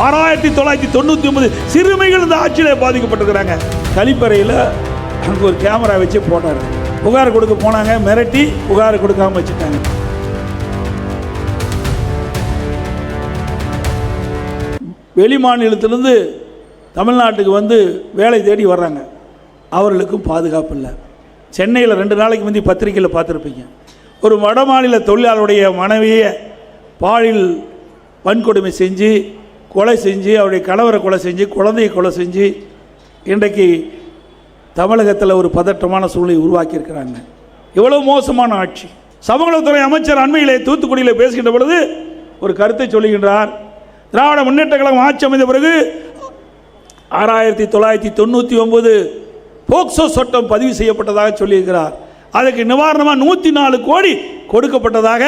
ஆறாயிரத்தி தொள்ளாயிரத்தி தொண்ணூற்றி ஒன்பது சிறுமிகள் இந்த ஆட்சியில் பாதிக்கப்பட்டிருக்கிறாங்க. கழிப்பறையில் அங்கே ஒரு கேமரா வச்சு போட்டார். புகார் கொடுக்க போனாங்க மிரட்டி புகார் கொடுக்காம வச்சுட்டாங்க. வெளி மாநிலத்திலேருந்து தமிழ்நாட்டுக்கு வந்து வேலை தேடி வர்றாங்க. அவர்களுக்கும் பாதுகாப்பு இல்லை. சென்னையில் ரெண்டு நாளைக்கு முந்தி பத்திரிக்கையில் பார்த்துருப்பீங்க. ஒரு வட மாநில தொழிலாளருடைய மனைவியை பாலியல் வன்கொடுமை செஞ்சு கொலை செஞ்சு அவருடைய கணவரை கொலை செஞ்சு குழந்தையை கொலை செஞ்சு இன்றைக்கு தமிழகத்தில் ஒரு பதற்றமான சூழ்நிலை உருவாக்கியிருக்கிறாங்க. எவ்வளோ மோசமான ஆட்சி. சமூகத்துறை அமைச்சர் அண்மையிலே தூத்துக்குடியில் பேசுகின்ற பொழுது ஒரு கருத்தை சொல்லுகின்றார். திராவிட முன்னேற்ற கழகம் ஆட்சி அமைந்த பிறகு ஆறாயிரத்தி தொள்ளாயிரத்தி தொண்ணூற்றி ஒன்பது போக்சோ சட்டம் பதிவு செய்யப்பட்டதாக சொல்லியிருக்கிறார். அதுக்கு நிவாரணமாக நூற்றி நாலு கோடி கொடுக்கப்பட்டதாக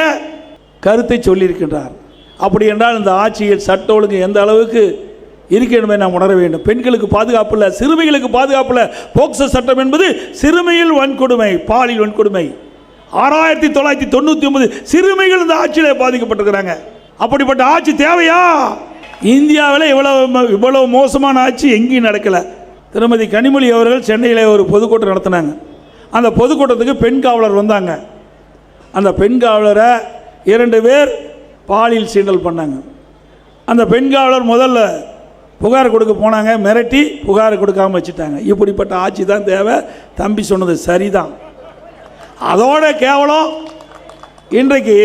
கருத்தை சொல்லியிருக்கின்றார். அப்படி என்றால் இந்த ஆட்சியில் சட்ட ஒழுங்கு எந்த அளவுக்கு இருக்கணுமே நாம் உணர வேண்டும். பெண்களுக்கு பாதுகாப்பு இல்லை சிறுமிகளுக்கு பாதுகாப்பு இல்லை. போக்சோ சட்டம் என்பது சிறுமியில் வன்கொடுமை பாலியல் வன்கொடுமை. ஆறாயிரத்தி தொள்ளாயிரத்தி தொண்ணூற்றி ஒன்பது சிறுமிகள் இந்த ஆட்சியில் பாதிக்கப்பட்டிருக்கிறாங்க. அப்படிப்பட்ட ஆட்சி தேவையா? இந்தியாவில் இவ்வளவு இவ்வளவு மோசமான ஆட்சி எங்கேயும் நடக்கலை. திருமதி கனிமொழி அவர்கள் சென்னையில் ஒரு பொதுக்கூட்டம் நடத்தினாங்க. அந்த பொதுக்கூட்டத்துக்கு பெண் காவலர் வந்தாங்க. அந்த பெண் காவலரை இரண்டு பேர் பாலியல் சீண்டல் பண்ணாங்க. அந்த பெண் காவலர் முதல்ல புகார் கொடுக்க போனாங்க மிரட்டி புகார் கொடுக்காமல் வச்சுட்டாங்க. இப்படிப்பட்ட ஆட்சி தான் தேவை. தம்பி சொன்னது சரிதான். அதோட கேவலம் இன்றைக்கு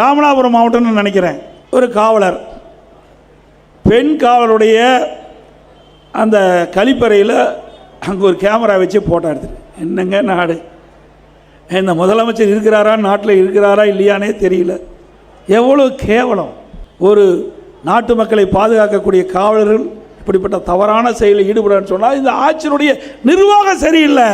ராமநாதபுரம் மாவட்டம்னு நினைக்கிறேன். ஒரு காவலர். பெண் காவலருடைய அந்த கழிப்பறையில் அங்கே ஒரு கேமரா வச்சு போட்டோ எடுத்துட்டு என்னங்க நாடு? இந்த முதலமைச்சர் இருக்கிறாரா நாட்டில் இருக்கிறாரா இல்லையானே தெரியல. எவ்வளோ கேவலம் ஒரு நாட்டு மக்களை பாதுகாக்கக்கூடிய காவலர்கள் இப்படிப்பட்ட தவறான செயலில் ஈடுபடுறான்னு சொன்னால் இந்த ஆட்சியினுடைய நிர்வாகம் சரியில்லை.